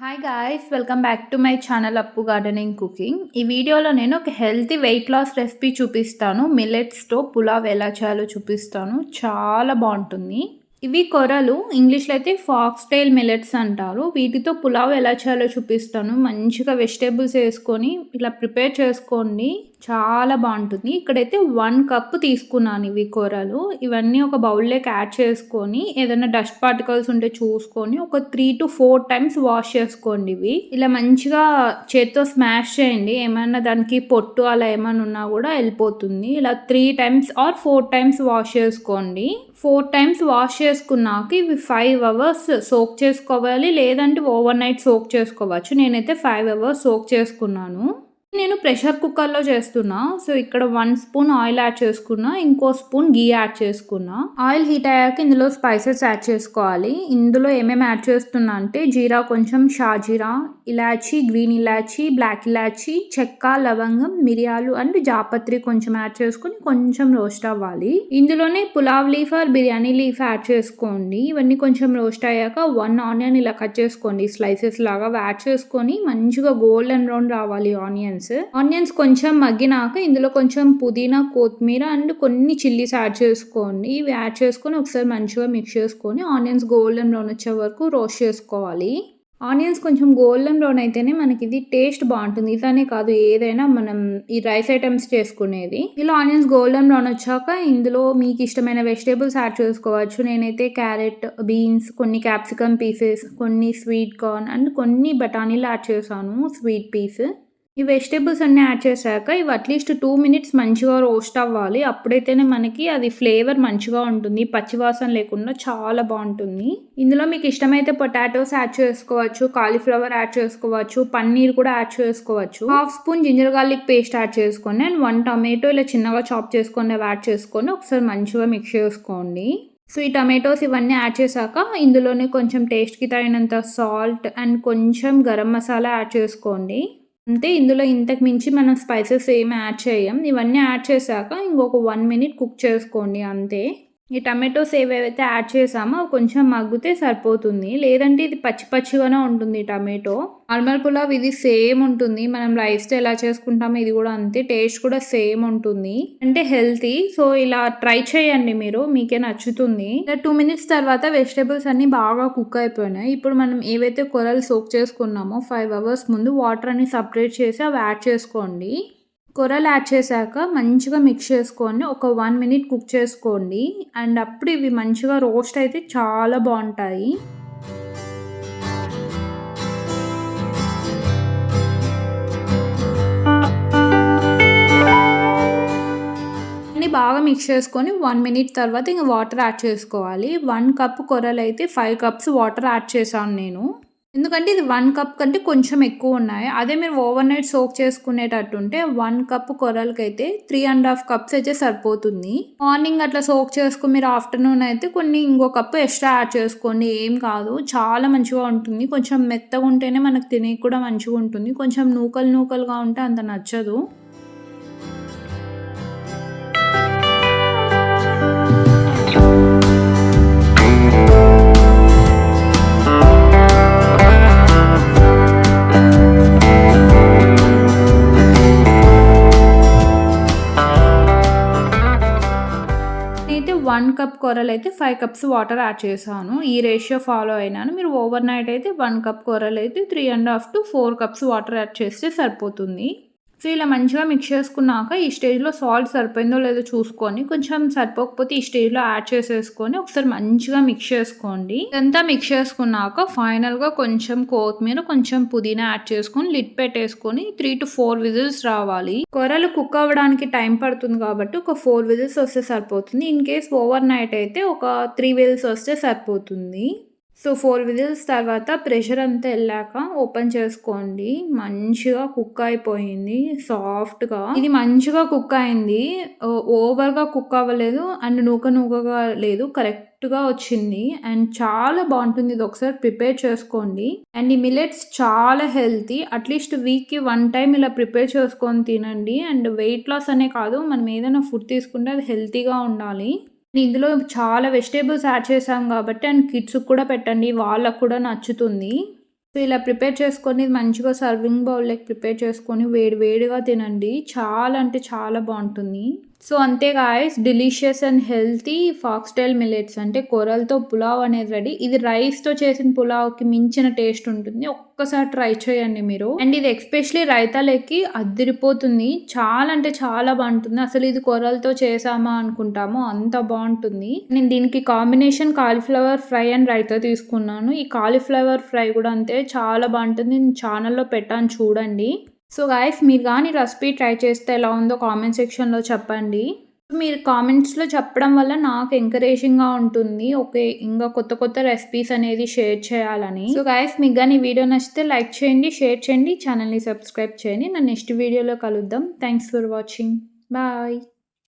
Hi guys welcome back to my channel Appu gardening cooking ఈ వీడియోలో నేను ఒక హెల్తీ వెయిట్ లాస్ రెసిపీ చూపిస్తాను. మిల్లెట్స్తో పులావ్ ఎలా చేయాలో చూపిస్తాను. చాలా బాగుంటుంది. ఇవి కొరలు ఇంగ్లీష్లో అయితే ఫాక్స్ టైల్ మిల్లెట్స్ అంటారు. వీటితో పులావ్ ఎలా చేయాలో చూపిస్తాను. మంచిగా వెజిటేబుల్స్ వేసుకొని ఇలా ప్రిపేర్ చేసుకోండి. చాలా బాగుంటుంది. ఇక్కడైతే వన్ కప్ తీసుకున్నాను ఇవి కూరలు. ఇవన్నీ ఒక బౌల్లోకి యాడ్ చేసుకొని ఏదైనా డస్ట్ పార్టికల్స్ ఉంటే చూసుకొని ఒక three to four times wash చేసుకోండి ఇవి. ఇలా మంచిగా చేత్తో స్మాష్ చేయండి. ఏమైనా దానికి పొట్టు అలా ఏమైనా ఉన్నా కూడా వెళ్ళిపోతుంది. ఇలా three times or four times wash చేసుకోండి. ఫోర్ టైమ్స్ వాష్ చేసుకున్నాక ఇవి ఫైవ్ అవర్స్ సోక్ చేసుకోవాలి. లేదంటే ఓవర్ నైట్ సోక్ చేసుకోవచ్చు. నేనైతే ఫైవ్ అవర్స్ సోక్ చేసుకున్నాను. నేను ప్రెషర్ కుక్కర్లో చేస్తున్నా. సో ఇక్కడ వన్ స్పూన్ ఆయిల్ యాడ్ చేసుకున్నా. ఇంకో స్పూన్ గీ యాడ్ చేసుకున్నా. ఆయిల్ హీట్ అయ్యాక ఇందులో స్పైసెస్ యాడ్ చేసుకోవాలి. ఇందులో ఏమేమి యాడ్ చేస్తున్నా అంటే జీరా కొంచెం షాజీరా ఇలాచి గ్రీన్ ఇలాచి బ్లాక్ ఇలాచి చెక్క లవంగం మిరియాలు అండ్ జాపత్రి కొంచెం యాడ్ చేసుకుని కొంచెం రోస్ట్ అవ్వాలి. ఇందులోనే pulao leaf or biryani leaf add చేసుకోండి. ఇవన్నీ కొంచెం రోస్ట్ అయ్యాక వన్ ఆనియన్ ఇలా కట్ చేసుకోండి. స్లైసెస్ లాగా యాడ్ చేసుకొని మంచిగా గోల్డెన్ బ్రౌన్ రావాలి ఆనియన్స్. ఆనియన్స్ కొంచెం మగ్గినాక ఇందులో కొంచెం పుదీనా కొత్తిమీర అండ్ కొన్ని చిల్లీస్ యాడ్ చేసుకోండి. ఇవి యాడ్ చేసుకొని ఒకసారి మంచిగా మిక్స్ చేసుకొని ఆనియన్స్ గోల్డెన్ బ్రౌన్ వచ్చే వరకు రోస్ట్ చేసుకోవాలి. ఆనియన్స్ కొంచెం గోల్డెన్ బ్రౌన్ అయితేనే మనకి ఇది టేస్ట్ బాగుంటుంది. ఇదనే కాదు ఏదైనా మనం ఈ రైస్ ఐటమ్స్ చేసుకునేది. ఇలా ఆనియన్స్ గోల్డెన్ బ్రౌన్ వచ్చాక ఇందులో మీకు ఇష్టమైన వెజిటేబుల్స్ యాడ్ చేసుకోవచ్చు. నేనైతే క్యారెట్ బీన్స్ కొన్ని క్యాప్సికమ్ పీసెస్ కొన్ని స్వీట్ కార్న్ అండ్ కొన్ని బఠానీలు యాడ్ చేశాను స్వీట్ పీస్. ఈ వెజిటేబుల్స్ అన్నీ యాడ్ చేశాక ఇవి అట్లీస్ట్ టూ మినిట్స్ మంచిగా రోస్ట్ అవ్వాలి. అప్పుడైతేనే మనకి అది ఫ్లేవర్ మంచిగా ఉంటుంది. పచ్చివాసన లేకుండా చాలా బాగుంటుంది. ఇందులో మీకు ఇష్టమైతే పొటాటోస్ యాడ్ చేసుకోవచ్చు కాలీఫ్లవర్ యాడ్ చేసుకోవచ్చు పన్నీర్ కూడా యాడ్ చేసుకోవచ్చు. Half spoon ginger garlic paste add చేసుకొని అండ్ వన్ టమాటో ఇలా చిన్నగా చాప్ చేసుకొని యాడ్ చేసుకొని ఒకసారి మంచిగా మిక్స్ చేసుకోండి. సో ఈ టమాటోస్ ఇవన్నీ యాడ్ చేశాక ఇందులోనే కొంచెం టేస్ట్కి తగినంత సాల్ట్ అండ్ కొంచెం గరం మసాలా యాడ్ చేసుకోండి. అంతే ఇందులో ఇంతకు మించి మనం స్పైసెస్ ఏమి యాడ్ చేయం. ఇవన్నీ యాడ్ చేశాక ఇంకొక వన్ మినిట్ కుక్ చేసుకోండి అంతే. ఈ టమాటోస్ ఏవైతే యాడ్ చేసామో కొంచెం మగ్గితే సరిపోతుంది. లేదంటే ఇది పచ్చి పచ్చిగానే ఉంటుంది టమాటో. నార్మల్ పులావ్ ఇది సేమ్ ఉంటుంది. మనం రైస్తో ఎలా చేసుకుంటామో ఇది కూడా అంతే. టేస్ట్ కూడా సేమ్ ఉంటుంది. అంటే హెల్తీ. సో ఇలా ట్రై చేయండి మీరు. మీకే నచ్చుతుంది. టూ మినిట్స్ తర్వాత వెజిటేబుల్స్ అన్ని బాగా కుక్ అయిపోయినాయి. ఇప్పుడు మనం ఏవైతే కూరలు సోక్ చేసుకున్నామో ఫైవ్ అవర్స్ ముందు వాటర్ అన్ని సపరేట్ చేసి అవి యాడ్ చేసుకోండి. కూరలు యాడ్ చేశాక మంచిగా మిక్స్ చేసుకొని ఒక వన్ మినిట్ కుక్ చేసుకోండి. అండ్ అప్పుడు ఇవి మంచిగా రోస్ట్ అయితే చాలా బాగుంటాయి. బాగా మిక్స్ చేసుకొని వన్ మినిట్ తర్వాత ఇంకా వాటర్ యాడ్ చేసుకోవాలి. వన్ కప్ కొరలైతే అయితే ఫైవ్ కప్స్ వాటర్ యాడ్ చేశాను నేను. ఎందుకంటే ఇది వన్ కప్ కంటే కొంచెం ఎక్కువ ఉన్నాయి. అదే మీరు ఓవర్ నైట్ సోక్ చేసుకునేటట్టుంటే వన్ కప్ కొరలకి అయితే త్రీ అండ్ హాఫ్ కప్స్ అయితే సరిపోతుంది. మార్నింగ్ అట్లా సోక్ చేసుకుని మీరు ఆఫ్టర్నూన్ అయితే కొన్ని ఇంకో కప్పు ఎక్స్ట్రా యాడ్ చేసుకోండి. ఏం కాదు. చాలా మంచిగా ఉంటుంది. కొంచెం మెత్తగా ఉంటేనే మనకు తినే కూడా మంచిగా ఉంటుంది కొంచెం నూకలు నూకలుగా ఉంటే అంత నచ్చదు. వన్ కప్ కూరలు అయితే ఫైవ్ కప్స్ వాటర్ యాడ్ చేశాను. ఈ రేషియో ఫాలో అయినాను. మీరు ఓవర్ నైట్ అయితే వన్ కప్ కూరలు అయితే three and half to four cups water add చేస్తే సరిపోతుంది. సో ఇలా మంచిగా మిక్స్ చేసుకున్నాక ఈ స్టేజ్లో సాల్ట్ సరిపోయిందో లేదో చూసుకొని కొంచెం సరిపోకపోతే ఈ స్టేజ్లో యాడ్ చేసేసుకొని ఒకసారి మంచిగా మిక్స్ చేసుకోండి. ఇదంతా మిక్స్ చేసుకున్నాక ఫైనల్గా కొంచెం కొత్తిమీర కొంచెం పుదీనా యాడ్ చేసుకొని లిడ్ పెట్టేసుకొని త్రీ టు ఫోర్ విజిల్స్ రావాలి. కూరలు కుక్ అవ్వడానికి టైం పడుతుంది కాబట్టి ఒక ఫోర్ విజిల్స్ వస్తే సరిపోతుంది. ఇన్ కేస్ ఓవర్ నైట్ అయితే ఒక త్రీ విజిల్స్ వస్తే సరిపోతుంది. సో ఫోర్ విజిల్స్ తర్వాత ప్రెషర్ అంతా వెళ్ళాక ఓపెన్ చేసుకోండి. మంచిగా కుక్ అయిపోయింది. సాఫ్ట్గా. ఇది మంచిగా కుక్ అయింది. ఓవర్గా కుక్ అవ్వలేదు. అండ్ నూక నూకగా లేదు. కరెక్ట్గా వచ్చింది. అండ్ చాలా బాగుంటుంది. ఇది ఒకసారి ప్రిపేర్ చేసుకోండి. అండ్ ఈ మిలెట్స్ చాలా హెల్తీ. అట్లీస్ట్ వీక్కి వన్ టైం ఇలా ప్రిపేర్ చేసుకొని తినండి. అండ్ వెయిట్ లాస్ అనే కాదు. మనం ఏదైనా ఫుడ్ తీసుకుంటే అది హెల్తీగా ఉండాలి. ఇందులో చాలా వెజిటేబుల్స్ యాడ్ చేసాం కాబట్టి అండ్ కిడ్స్కి కూడా పెట్టండి వాళ్ళకు కూడా నచ్చుతుంది. సో ఇలా ప్రిపేర్ చేసుకొని మంచిగా సర్వింగ్ బౌల్లోకి ప్రిపేర్ చేసుకొని వేడి వేడిగా తినండి. చాలా అంటే చాలా బాగుంటుంది. సో అంతే guys delicious and healthy foxtail millets అంటే కూరలతో పులావ్ అనేది రెడీ ఇది రైస్తో చేసిన పులావ్కి మించిన టేస్ట్ ఉంటుంది. ఒక్కసారి ట్రై చేయండి మీరు. అండ్ ఇది ఎక్స్పెషలీ రైతాలకి అద్దరిపోతుంది చాలా అంటే చాలా బాగుంటుంది. అసలు ఇది కూరలతో చేసామా అనుకుంటాము అంత బాగుంటుంది. నేను దీనికి combination cauliflower fry and raita తీసుకున్నాను. ఈ కాలీఫ్లవర్ ఫ్రై కూడా అంతే చాలా బాగుంటుంది. నేను ఛానల్లో పెట్టాను చూడండి. సో గాయస్ మీరు కానీ రెసిపీ ట్రై చేస్తే ఎలా ఉందో కామెంట్ సెక్షన్లో చెప్పండి. మీరు కామెంట్స్లో చెప్పడం వల్ల నాకు ఎంకరేజింగ్గా ఉంటుంది. ఓకే ఇంకా కొత్త కొత్త రెసిపీస్ అనేది షేర్ చేయాలని. సో గాయస్ మీకు కానీ వీడియో నచ్చితే లైక్ చేయండి షేర్ చేయండి ఛానల్ని సబ్స్క్రైబ్ చేయండి. నా నెక్స్ట్ వీడియోలో కలుద్దాం. Thanks for watching bye